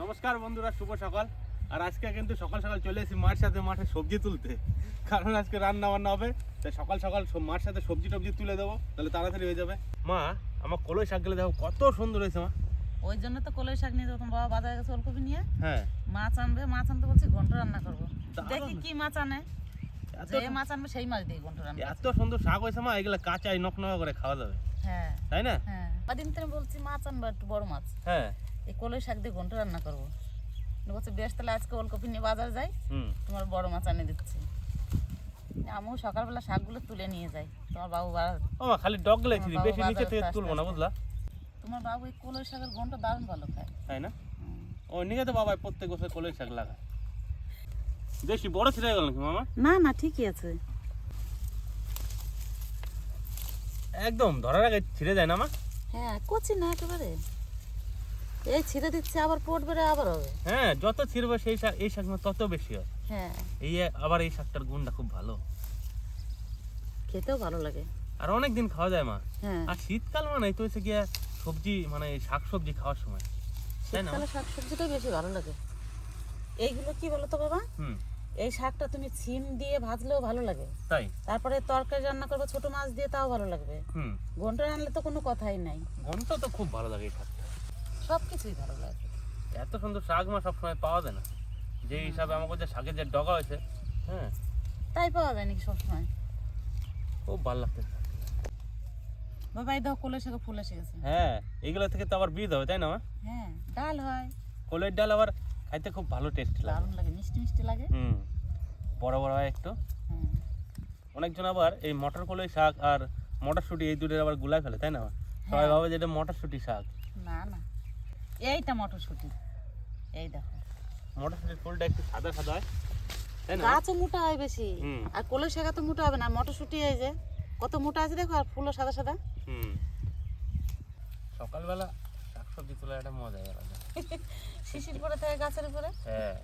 নমস্কার বন্ধুরা শুভ সকাল। আর আজকে কিন্তু সকাল সকাল চলে এসেছি মার সাথে মাঠে সবজি তুলতে। কারণ আজকে রান্না বান্না হবে তাই সকাল সকাল মার সাথে সবজি টবজি তুলে দেবো তাহলে তাড়াতাড়ি হয়ে যাবে। মা আমার কলই শাক গেলে দেখো কত সুন্দর হয়েছে মা। ওই জন্য তো কলই শাক নিয়ে যখন বাবা বাজারে গেছে ওলকপি নিয়ে। হ্যাঁ। মাছ আনবে মাছ আনতে বলছি ঘন্ট রান্না করব। দেখি কি মাছ আনে। যে মাছ আনবে সেই মাছ দিয়ে ঘন্ট রান্না এত সুন্দর শাক হয়েছে মা এগুলো কাঁচাই নক নক করে খাওয়া যাবে। হ্যাঁ। তাই না? হ্যাঁ। কদিন থেকে বলছি মাছ আনব একটু বড় মাছ। হ্যাঁ। এই কলই শাক দিয়ে ঘন্ট রান্না করব। বলছে বেশ তাহলে আজকে ওলকপি নিয়ে বাজার যাই। হুম। তোমার বড় মাছ আনে দিচ্ছি। আমিও সকালবেলা শাকগুলো তুলে নিয়ে যাই। তোমার বাবু বা- ও খালি ডগ আমার বেশি নিচে থেকে তুলবো না বুঝলা? তোমার বাবু এই কলই শাকের ঘন্ট দারুণ ভালো খায়। তাই না? ও নিয়ে তো বাবা প্রত্যেক বছর কলই শাক লাগায়। বেশি বড় ছিঁড়ে গেল নাকি মামা? না না ঠিকই আছে। একদম ধরার আগে ছিঁড়ে যায় না মা? হ্যাঁ কচি না একেবারে। এই ছিঁড়ে দিচ্ছে আবার পোট বেড়ে আবার হবে। হ্যাঁ যত ছিঁড়বে সেই শাক এই শাক তত বেশি হয়। হ্যাঁ। এই আবার এই শাকটার গুণটা খুব ভালো। খেতেও ভালো লাগে। আর অনেক দিন খাওয়া যায় মা। হ্যাঁ। আর শীতকাল মানে তো হচ্ছে গিয়া সবজি মানে শাক সবজি খাওয়ার সময়। তাই না শীতকালে শাক সবজিটাই বেশি ভালো লাগে। এইগুলো কি বলো তো বাবা? হুম। এই শাকটা তুমি ছিম দিয়ে ভাজলেও ভালো লাগে। তাই? তারপরে তরকারি রান্না করবে ছোট মাছ দিয়ে তাও ভালো লাগবে। হুম। ঘণ্টা রান্নলে তো কোনো কথাই নাই। ঘণ্টা তো খুব ভালো লাগে এই শাকটা। সব কিছুই ভালো লাগে। এত সুন্দর শাক মা সবসময় পাওয়া যায় না। যে হিসাবে আমাকে যে শাকের যে ডগা হয়েছে হ্যাঁ। তাই পাওয়া যায় নাকি সবসময়? খুব ভালো লাগছে। বাবা এই দেখো কোলে শাকে ফুল এসে গেছে। হ্যাঁ এগুলো থেকে তো আবার বীজ হবে তাই না মা? হ্যাঁ ডাল হয়। কলের ডাল আবার খাইতে খুব ভালো টেস্ট লাগে। দারুণ লাগে মিষ্টি মিষ্টি লাগে। হুম বড় বড় হয় একটু। অনেকজন আবার এই মটর কলই শাক আর মটরশুঁটি এই দুটোর আবার গুলাই ফেলে তাই না? সবাই হ্যাঁ। ভাবে যে এটা মটরশুঁটি শাক। না না। এইটা মটরশুঁটি। এই দেখো। মটরশুঁটির ফুলটা একটু সাদা সাদা হয় গাছও মোটা হয় বেশি। আর কলের শাখা তো মোটা হবে না মটরশুঁটি এই যে কত মোটা আছে দেখো আর ফুলও সাদা সাদা। হুম। সকালবেলা শাক সবজি তোলা একটা মজা আলাদা। শিশির পরে থাকে গাছের উপরে? হ্যাঁ।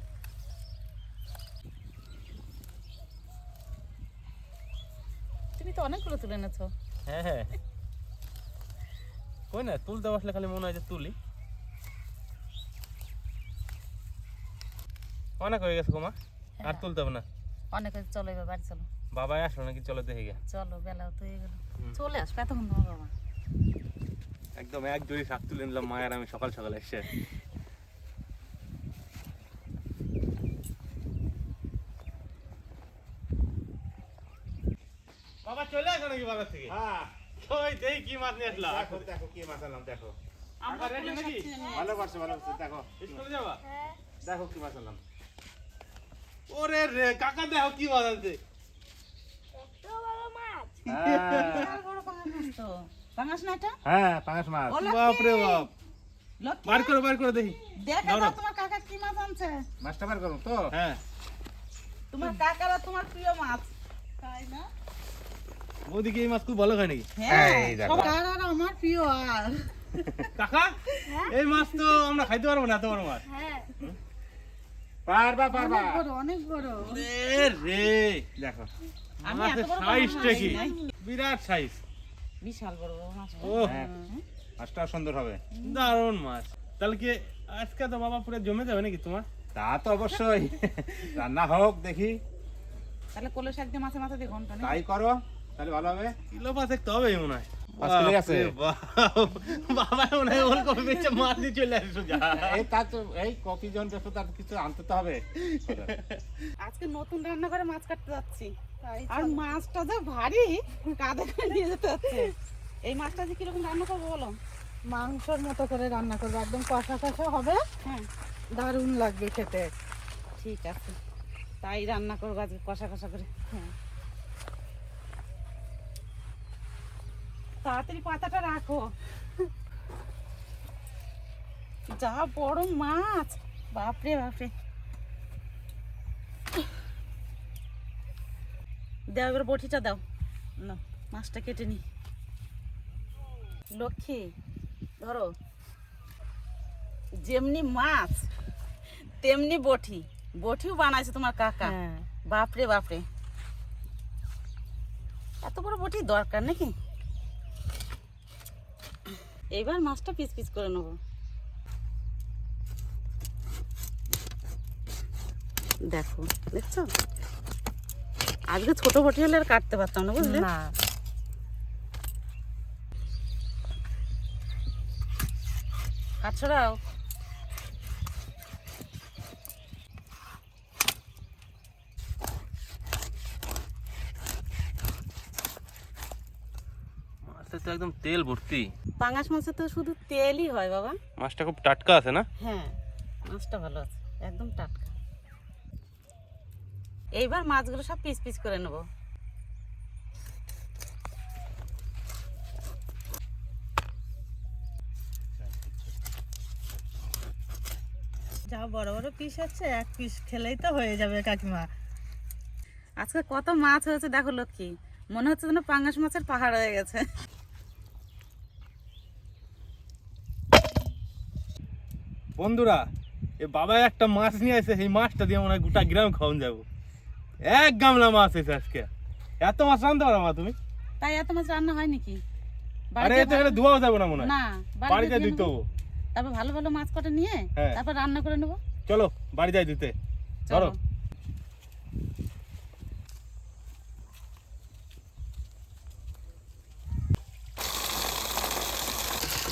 তুমি তো অনেকগুলো তুলে এনেছো। হ্যাঁ হ্যাঁ। কই না তুলতে বসলে খালি মনে হয় যে তুলি। অনেক হয়ে গেছে গোমা আর হ্যাঁ। তুলতে হবে না। অনেক হয়েছে, চলো এবার বাড়ি চলো। বাবাই আসলো নাকি? চলো দেখে গে চলো বেলাও তো হয়ে গেল। চলে আসবে এতক্ষণ তোমার বাবা। একদম এক জড়ি শাক তুলে নিলাম মায়ের আমি সকাল সকাল এসে। বাবা চলে আসো নাকি বাবা থেকে? হ্যাঁ। ওই দেই কি মাছ নিয়ে আসলা দেখো দেখো কি মাছ আনলাম দেখো। আমরা নাকি? ভালো করছে ভালো করছে দেখো। স্কুলে যাবা? দেখো কি মাছ আনলাম। ওরে রে কাকা দেখো কি মাছ আছে পাঙাশ মাছ তো। পাঙাশ না এটা? হ্যাঁ পাঙাশ মাছ বাপ রে বাপ বার করে বার করে দেখি দেখে দাও দাও না। তোমার কাকা কি মাছ আনছে। মাছটা বার করুন তো হ্যাঁ তোমার কাকার তোমার প্রিয় মাছ। তাই না? ওদিকে এই মাছ খুব ভালো খায় নাকি হ্যাঁ, দেখো। আমার প্রিয় আর। কাকা এই মাছ তো আমরা খাইতে পারব না এত বড় মাছ পারবা পারবা। অনেক বড়, অনেক বড়। এ রে। দেখো আমি মাছের এত বড় সাইজটা কি? বিরাট সাইজ বিশাল বড় মাছ। ও হ্যাঁ। মাছটাও সুন্দর হবে। দারুণ মাছ। তাহলে কি আজকে তো বাবা পুরো জমে যাবে নাকি তোমার? তা তো অবশ্যই। রান্না হোক দেখি। তাহলে শাক দিয়ে মাছে মাথা দিয়ে ঘণ্টা? তাই করো তাহলে ভালো হবে। কিলো পাঁচ তো হবেই মনে হয়। আছে। বাবা মনে হয় ওর কবে বেঁচে মাছ দিয়ে চলে আসছো এই তা তো এই কপি জন বেশো তার কিছু আনতে তো হবে। আজকে নতুন রান্না করে মাছ কাটতে যাচ্ছি। আর মাছটা যে ভারী কাঁধে করে নিয়ে যেতে হচ্ছে। এই মাছটা যে কীরকম রান্না করব বলো? মাংসর মতো করে রান্না করব একদম কষা কষা হবে। হ্যাঁ, দারুণ লাগবে খেতে। ঠিক আছে। তাই রান্না করব আজকে কষা কষা করে। হ্যাঁ। তাড়াতাড়ি পাতাটা রাখো। যা বড় মাছ। বাপরে বাপরে। দাও এবার বটিটা দাও। না মাছটা কেটে নি। লক্ষ্মী ধরো। যেমনি মাছ তেমনি বটি। বটিও বানাইছে তোমার কাকা। হ্যাঁ। বাপরে বাপরে। এত বড় বটি দরকার নাকি? এইবার মাছটা পিস পিস করে নেব। দেখো দেখছ? আজকে ছোট বটি হলে আর কাটতে পারতাম না বুঝলে? না। হাত ছড়াও তো একদম তেল ভর্তি। পাঙাশ মাছে তো শুধু তেলই হয় বাবা। মাছটা খুব টাটকা আছে না? হ্যাঁ মাছটা ভালো আছে একদম টাটকা। এইবার মাছগুলো সব পিস পিস করে নেব। যা বড় বড় পিস আছে এক পিস খেলেই তো হয়ে যাবে কাকিমা। আজকে কত মাছ হয়েছে দেখো লক্ষ্মী মনে হচ্ছে যেন পাঙ্গাস মাছের পাহাড় হয়ে গেছে। বন্ধুরা এ বাবা একটা মাছ নিয়ে আসে সেই মাছটা দিয়ে মনে হয় গোটা গ্রাম খাওয়ান যাব। এক গামলা মাছ এসে আজকে। এত মাছ রাঁধতে পারো মা তুমি? তাই এত মাছ রান্না হয় নাকি? আরে এতে এখানে ধোয়াও যাবে না মনে হয়। না বাড়িতে দিতে। হব। তারপর ভালো ভালো মাছ কটা নিয়ে হ্যাঁ। তারপর রান্না করে নেব। চলো বাড়ি যাই দিতে চলো।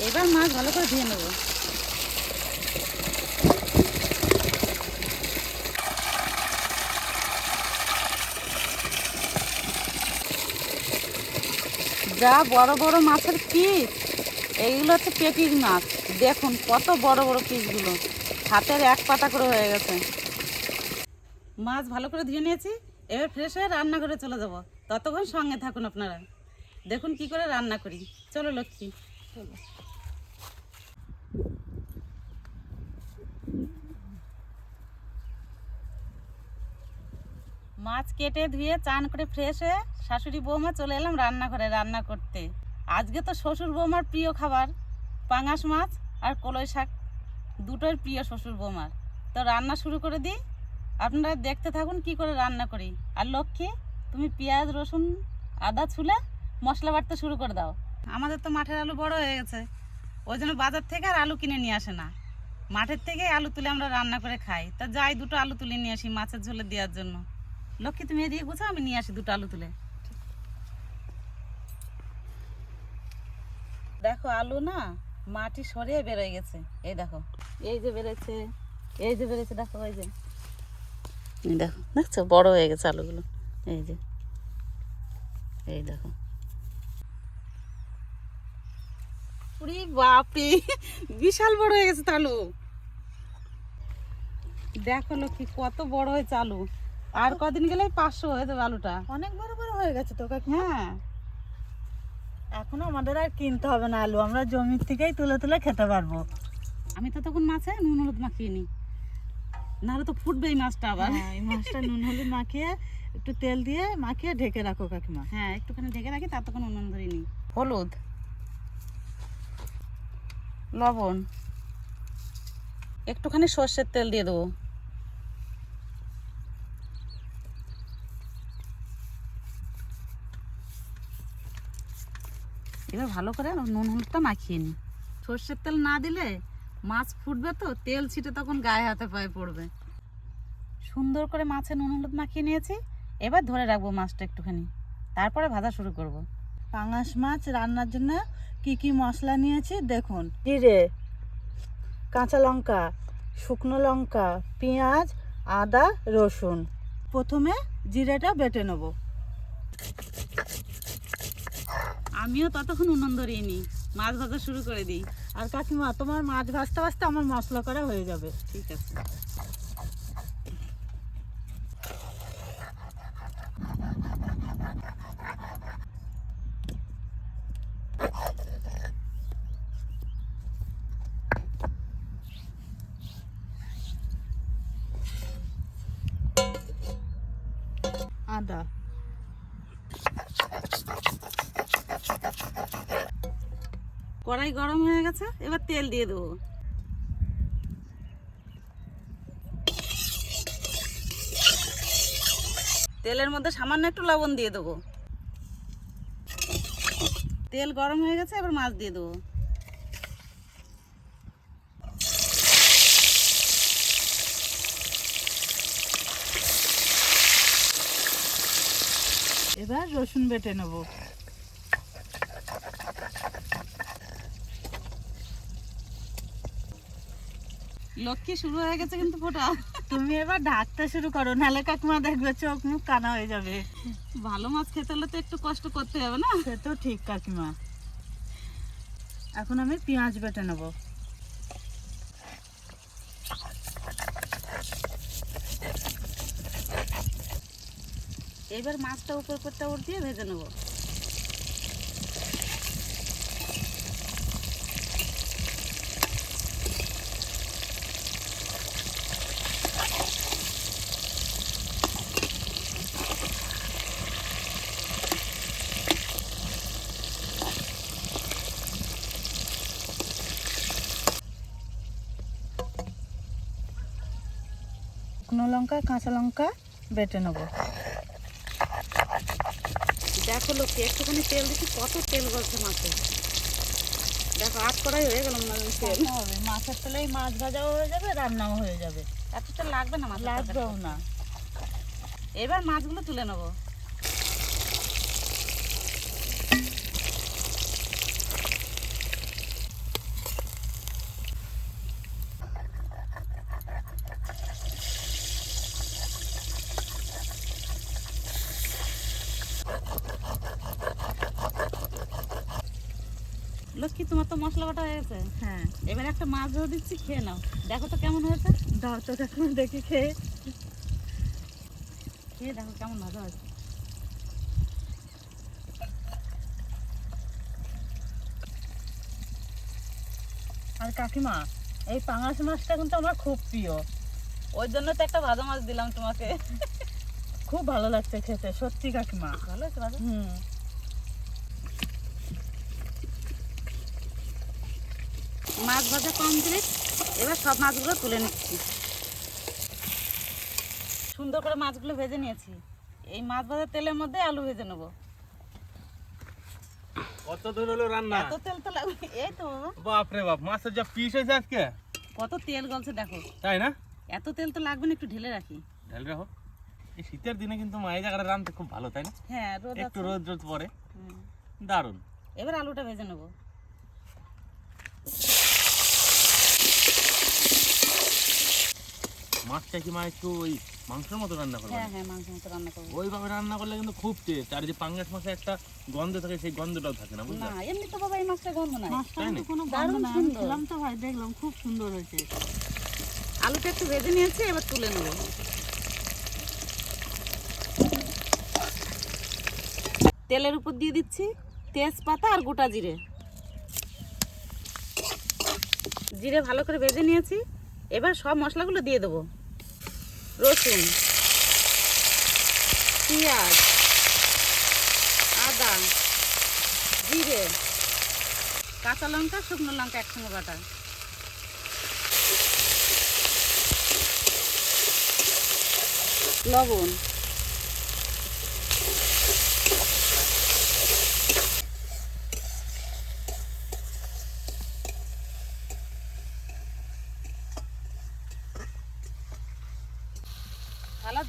এবার মাছ ভালো করে ধুয়ে নেব। যা বড় বড় মাছের পিস এইগুলো হচ্ছে পেটির মাছ। দেখুন কত বড় বড় পিসগুলো হাতের এক পাতা করে হয়ে গেছে। মাছ ভালো করে ধুয়ে নিয়েছি, এবার ফ্রেশ হয়ে রান্না করে চলে যাব। ততক্ষণ সঙ্গে থাকুন আপনারা। দেখুন কি করে রান্না করি। চলো লক্ষ্মী। চলো। মাছ কেটে ধুয়ে চান করে ফ্রেশ হয়ে শাশুড়ি বৌমা চলে এলাম রান্নাঘরে রান্না করতে। আজকে তো শ্বশুর বৌমার প্রিয় খাবার, পাঙাশ মাছ আর কলই শাক। দুটোই প্রিয় শ্বশুর বৌমার। তো রান্না শুরু করে দিই। আপনারা দেখতে থাকুন কি করে রান্না করি। আর লক্ষ্মী, তুমি পেঁয়াজ, রসুন, আদা ছুলে মশলা বাটতে শুরু করে দাও। আমাদের তো মাঠের আলু বড় হয়ে গেছে। ওই জন্য বাজার থেকে আর আলু কিনে নিয়ে আসে না। মাঠের থেকে আলু তুলে আমরা রান্না করে খাই। তা যাই দুটো আলু তুলে নিয়ে আসি মাছের ঝোলে দেওয়ার জন্য। লক্ষ্মী, তুমি এদিকে গুছো আমি নিয়ে আসি দুটো আলু তুলে। দেখো আলু না, মাটি সরিয়ে বেরোয় গেছে। এই দেখো, এই যে বেরোচ্ছে, এই যে বেরোচ্ছে, দেখো ওই যে। দেখো, দেখছ? বড় হয়ে গেছে আলুগুলো। এই যে, এই দেখো। উরি বাপরে, বিশাল বড় হয়ে গেছে তো আলু দেখো লক্ষ্মী, কত বড় হয়েছে আলু। আর কদিন গেলে পাঁচশো হয়ে যাবে আলুটা। অনেক বড় বড় হয়ে গেছে তো হ্যাঁ। এখন আমাদের আর কিনতে হবে না আলু আমরা জমির থেকেই তুলে তুলে খেতে পারব। আমি তো তখন মাছে নুন হলুদ মাখিয়ে নি। নাহলে তো ফুটবে এই মাছটা আবার। হ্যাঁ এই মাছটা নুন হলুদ মাখিয়ে একটু তেল দিয়ে মাখিয়ে ঢেকে রাখো কাকিমা। হ্যাঁ একটুখানি ঢেকে রাখি তার তখন উনুন ধরে নি। হলুদ। লবণ। একটুখানি সর্ষের তেল দিয়ে দেবো। এবার ভালো করে নুন হলুদটা মাখিয়ে নি। সর্ষের তেল না দিলে মাছ ফুটবে তো, তেল ছিটে তখন গায়ে হাতে পায়ে পড়বে। সুন্দর করে মাছে নুন হলুদ মাখিয়ে নিয়েছি, এবার ধরে রাখব মাছটা একটুখানি। তারপরে ভাজা শুরু করব। পাঙাশ মাছ রান্নার জন্য কি কি মশলা নিয়েছি দেখুন। জিরে, কাঁচা লঙ্কা, শুকনো লঙ্কা, পেঁয়াজ, আদা, রসুন। প্রথমে জিরেটা বেটে নেব। আমিও ততক্ষণ উনুন ধরিয়ে নিই, মাছ ভাজা শুরু করে দিই। আর কাকিমা, তোমার মাছ ভাজতে ভাজতে আমার মশলা করা হয়ে যাবে। ঠিক আছে। আদা। কড়াই গরম হয়ে গেছে, এবার তেল দিয়ে দেবো। তেলের মধ্যে সামান্য একটু লবণ দিয়ে দেবো। তেল গরম হয়ে গেছে, এবার মাছ দিয়ে দেবো। এবার রসুন বেটে নেব। লক্ষ্মী শুরু হয়ে গেছে কিন্তু ফোটা। তুমি এবার ঢাকতে শুরু করো নাহলে কাকিমা দেখবে চোখ মুখ কানা হয়ে যাবে। ভালো মাছ খেতে হলে তো একটু কষ্ট করতে হবে না? সে তো ঠিক কাকিমা। এখন আমি পেঁয়াজ বেটে নেব। এবার মাছটা উপর উপরটা ওর দিয়ে ভেজে নেব শুকনো লঙ্কা কাঁচা লঙ্কা বেটে নেব। দেখো লোককে একটুখানি তেল দিচ্ছি কত তেল গলছে মাছে। দেখো আট করাই হয়ে গেল তেল। হবে মাছের তেলেই মাছ ভাজাও হয়ে যাবে রান্নাও হয়ে যাবে। এতটা তেল লাগবে না মাছ লাগবেও না। এবার মাছগুলো তুলে নেব লক্ষ্মী তোমার তো মশলা বাটা হয়ে গেছে। হ্যাঁ। এবার একটা মাছ ধরে দিচ্ছি খেয়ে নাও। দেখো তো কেমন হয়েছে। দাও তো কাকিমা দেখি খেয়ে। খেয়ে দেখো কেমন ভাজা হয়েছে। আর কাকিমা এই পাঙাশ মাছটা কিন্তু আমার খুব প্রিয়। ওই জন্য তো একটা ভাজা মাছ দিলাম তোমাকে। খুব ভালো লাগছে খেতে সত্যি কাকিমা। ভালো ভাজা? হুম। মাছ ভাজা কমপ্লিট এবার সব মাছগুলো তুলে নিচ্ছি। সুন্দর করে মাছগুলো ভেজে নিয়েছি। এই মাছ ভাজার তেলের মধ্যে আলু ভেজে নেব। কত দূর হলো রান্না? এত তেল তো লাগবে। এই তো বাবা। বাপরে বাপ মাছের যা পিস হয়েছে আজকে? কত তেল গলছে দেখো। তাই না? এত তেল তো লাগবে না একটু ঢেলে রাখি। ঢেল রাখো। এই শীতের দিনে কিন্তু জায়গাটা খুব ভালো তাই না? হ্যাঁ রোদ একটু রোদ রোদ পরে। দারুণ। এবার আলুটা ভেজে নেব। মাছটা কি মা একটু ওই মাংসের মতো রান্না করবে? হ্যাঁ হ্যাঁ মাংস মতো রান্না করব। ওইভাবে রান্না করলে কিন্তু খুব টেস্ট আর যে পাঙ্গাস মাছে একটা গন্ধ থাকে সেই গন্ধটাও থাকে না বুঝলে? না এমনি তো বাবা এই মাছটা গন্ধ নাই। মাছটা কিন্তু কোনো গন্ধ না আমি খেলাম তো ভাই দেখলাম খুব সুন্দর হয়েছে। আলুটা একটু ভেজে নিয়েছি এবার তুলে নেব। তেলের উপর দিয়ে দিচ্ছি তেজপাতা আর গোটা জিরে। জিরে ভালো করে ভেজে নিয়েছি। এবার সব মশলাগুলো দিয়ে দেবো। রসুন পেঁয়াজ আদা জিরে কাঁচা লঙ্কা শুকনো লঙ্কা একসঙ্গে বাটা। লবণ।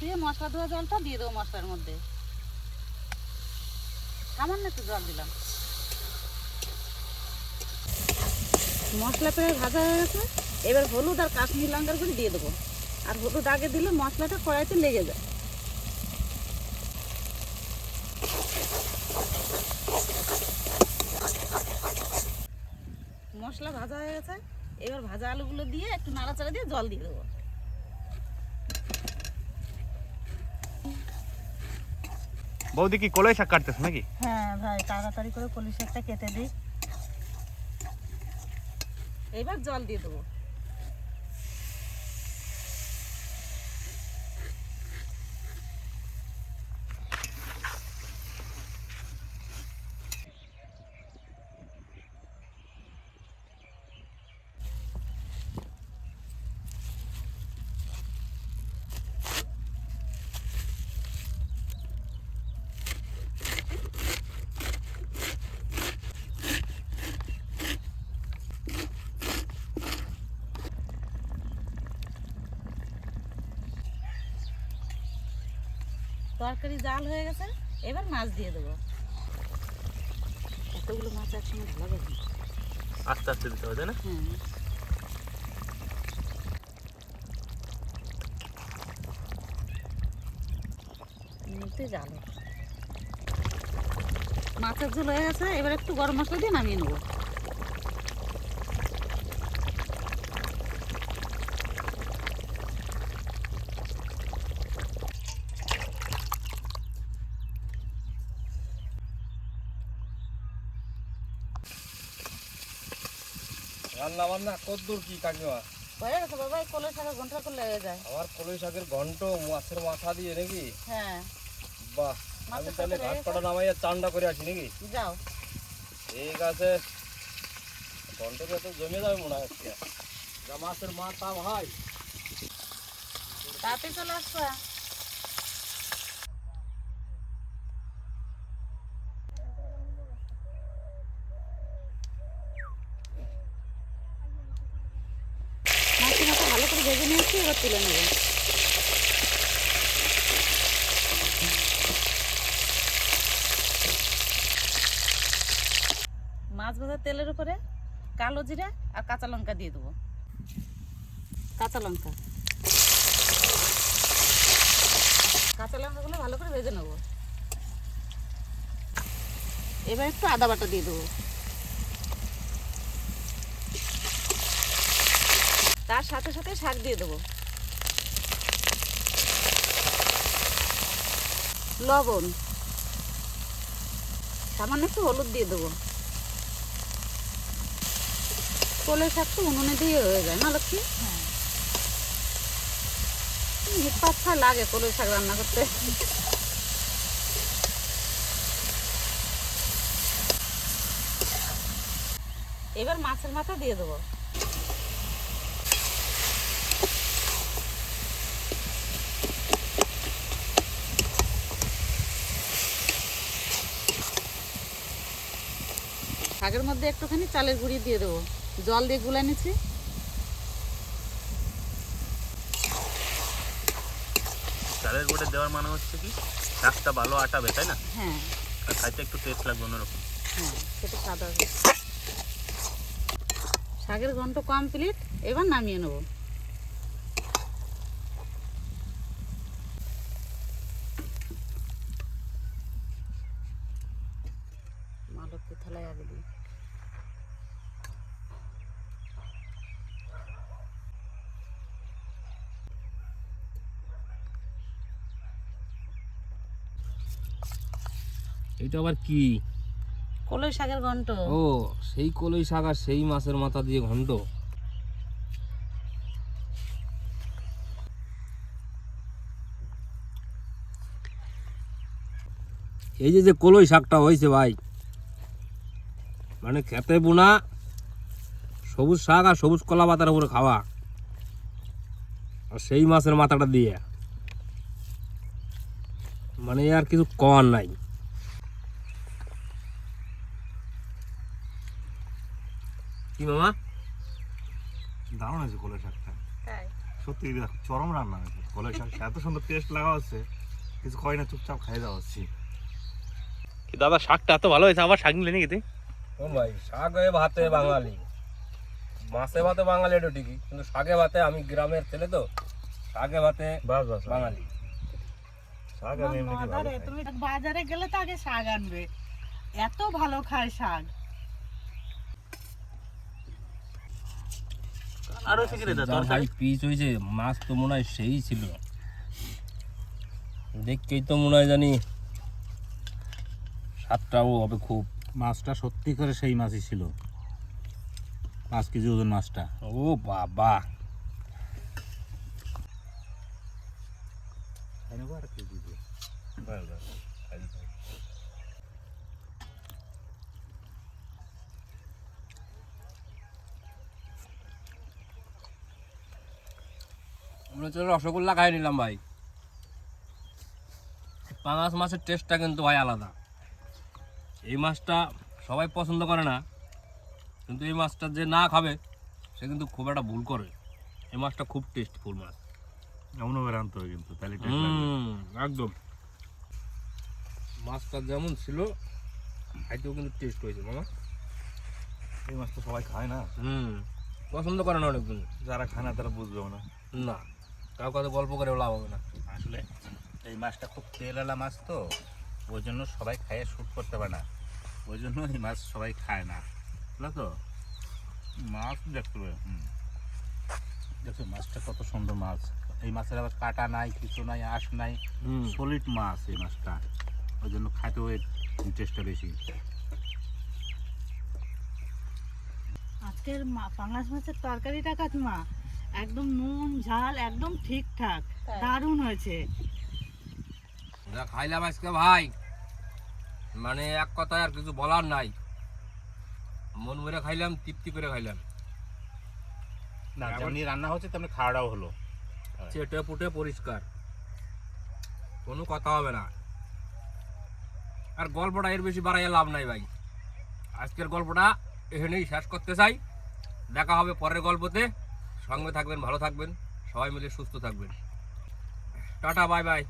দিয়ে মশলা ধোয়া জলটা দিয়ে দেবো মশলার মধ্যে। সামান্য একটু জল দিলাম। মশলা প্রায় ভাজা হয়ে গেছে। এবার হলুদ আর কাশ্মীর লঙ্কার গুঁড়ি দিয়ে দেবো। আর হলুদ আগে দিলে মশলাটা কড়াইতে লেগে যায়। মশলা ভাজা হয়ে গেছে। এবার ভাজা আলুগুলো দিয়ে একটু নাড়াচাড়া দিয়ে জল দিয়ে দেবো। বৌদি কি কলাই শাক কাটতেছ নাকি? হ্যাঁ ভাই তাড়াতাড়ি করে কলাই শাকটা কেটে দিই। এবার জল দিয়ে দেবো। তরকারি জাল হয়ে গেছে এবার মাছ দিয়ে দেবো। এতগুলো মাছ একসঙ্গে ভালো না। আস্তে আস্তে দিতে হবে তাই না? জালো। মাছের ঝোল হয়ে গেছে এবার একটু গরম মশলা দিয়ে নামিয়ে নেব। রান্না বান্না কদ্দূর কি কাকিমা? হয়ে গেছে বাবা এই কলের শাকের ঘণ্টা করলে যায়। আমার কলই শাকের ঘন্ট মাছের মাথা দিয়ে নাকি? হ্যাঁ। বাহ আমি তাহলে ঘাট রয়েছে। নামাইয়া চান্ডা করে আসি নাকি? যাও। ঠিক আছে। ঘন্টটা তো জমে যাবে মনে হচ্ছে মাছের মাথা ভাই। তাতে চলে আসবা মাছের মাথা ভালো করে ভেজে নিয়েছি এবার তুলে নেব। মাছ ভাজার তেলের উপরে কালো জিরা আর কাঁচা লঙ্কা দিয়ে দেবো। কাঁচা লঙ্কা। কাঁচা লঙ্কাগুলো ভালো করে ভেজে নেব। এবার একটু আদা বাটা দিয়ে দেবো। তার সাথে সাথে শাক দিয়ে দেবো। লবণ। সামান্য একটু হলুদ দিয়ে দেবো। কলের শাক তো উনুনে দিয়ে হয়ে যায় না লক্ষ্মী? নিপাচ্ছা লাগে কলের শাক রান্না করতে। এবার মাছের মাথা দিয়ে দেবো। শাকের মধ্যে একটুখানি চালের গুঁড়ি দিয়ে দেবো। জল দিয়ে গুলে নিচ্ছি। চালের গুঁড়ে দেওয়ার মানে হচ্ছে কি শাকটা ভালো আটাবে তাই না? হ্যাঁ। আর খাইতে একটু টেস্ট লাগবে অন্যরকম। হ্যাঁ সেটা সাদা হবে। শাকের গন্ধ কমপ্লিট এবার নামিয়ে নেব মালককে থালায় আগে দিই এটা আবার কি? কলই শাকের ঘন্ট। ও সেই কলই শাক আর সেই মাছের মাথা দিয়ে ঘন্ট। এই যে যে কলই শাকটা হয়েছে ভাই মানে খেতে বোনা সবুজ শাক আর সবুজ কলা পাতার উপরে খাওয়া আর সেই মাছের মাথাটা দিয়ে। মানে আর কিছু কর নাই। কি মামা? দারুণ আছে কলের শাকটা। সত্যি দেখো চরম রান্না হয়েছে। কলের শাক এত সুন্দর টেস্ট লাগা হচ্ছে কিছু হয় না চুপচাপ খাই যাওয়া হচ্ছে। কি দাদা শাকটা এত ভালো হয়েছে আবার শাক নিলে নাকি তুই? ও ভাই শাকে ভাতে বাঙালি। মাছে ভাতে বাঙালি এটা ঠিকই কিন্তু শাকে ভাতে আমি গ্রামের ছেলে তো শাকে ভাতে বাস বাস বাঙালি। শাক খাই। বাজারে গেলে তো আগে শাক আনবে। এত ভালো খায় শাক। আরও শিখে রে ভাই পিস হয়েছে মাছ তো মনে হয় সেই ছিল। দেখতেই তো মনে হয় জানি স্বাদটাও হবে খুব। মাছটা সত্যি করে সেই মাছই ছিল। পাঁচ কেজি ওজন মাছটা। ও বাবা। বাস, মনে রসগোল্লা খাই নিলাম ভাই। পাঙাশ মাছের টেস্টটা কিন্তু ভাই আলাদা। এই মাছটা সবাই পছন্দ করে না কিন্তু এই মাছটা যে না খাবে সে কিন্তু খুব একটা ভুল করে। এই মাছটা খুব টেস্টফুল মাছ। এমন ভাবে রানতে হবে কিন্তু তাহলে একদম। মাছটা যেমন ছিল খাইতেও কিন্তু টেস্ট হয়েছে মামা। এই মাছ তো সবাই খায় না? হুম পছন্দ করে না অনেকজন। যারা খায় না তারা বুঝবেও না। না। কাউ কাউকে গল্প করে লাভ হবে না। আসলে এই মাছটা খুব তেলালা মাছ তো ওই জন্য সবাই খাইয়ে শ্যুট করতে পারে না। ওই জন্য এই মাছ সবাই খায় না। বুঝলো তো? মাছ দেখতে পাবে হুম। দেখছ মাছটা কত সুন্দর মাছ। এই মাছের আবার কাটা নাই কিছু নাই আঁশ নাই হুম। সলিড মাছ এই মাছটা। ওই জন্য খাইতেও এর টেস্টটা বেশি। আজকের মা- পাঙাশ মাছের তরকারিটা কাকিমা একদম নুন ঝাল একদম ঠিকঠাক। দারুণ হয়েছে। যা খাইলাম আজকে ভাই। মানে এক কথায় আর কিছু বলার নাই। মন ভরে খাইলাম তৃপ্তি করে খাইলাম। না যেমনি রান্না হচ্ছে তেমনি খাওয়াটাও হলো। চেটে পুটে পরিষ্কার। কোনো কথা হবে না। আর গল্পটা এর বেশি বাড়াইয়া লাভ নাই ভাই। আজকের গল্পটা এখানেই শেষ করতে চাই। দেখা হবে পরের গল্পতে। সঙ্গে থাকবেন ভালো থাকবেন সবাই মিলে সুস্থ থাকবেন। Tata bye bye.